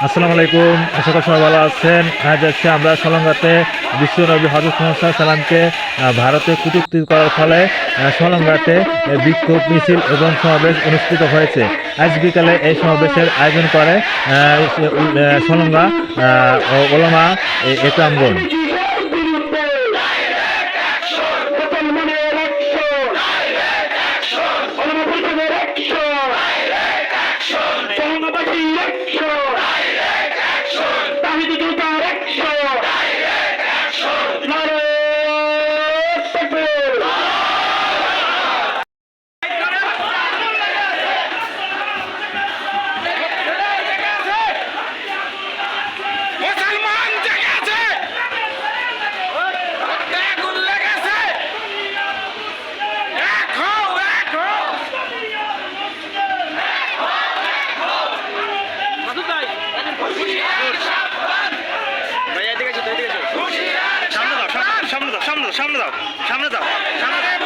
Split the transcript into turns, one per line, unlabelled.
আসসালামু আলাইকুম। আশা করি সবাই ভালো আছেন। আজ হচ্ছে আমরা সলঙ্গাতে বিশ্ব নবী হজরত মোহাম্মদ সাল্লামকে আহ, ভারতে কুটুক্তি করার ফলে সলঙ্গাতে বিক্ষোভ মিছিল এবং সমাবেশ অনুষ্ঠিত হয়েছে। আজ বিকালে এই সমাবেশের আয়োজন করে সলঙ্গা ওলামা এ- একরামগণ
সামনে দাও সামনে দাও সামনে দাও।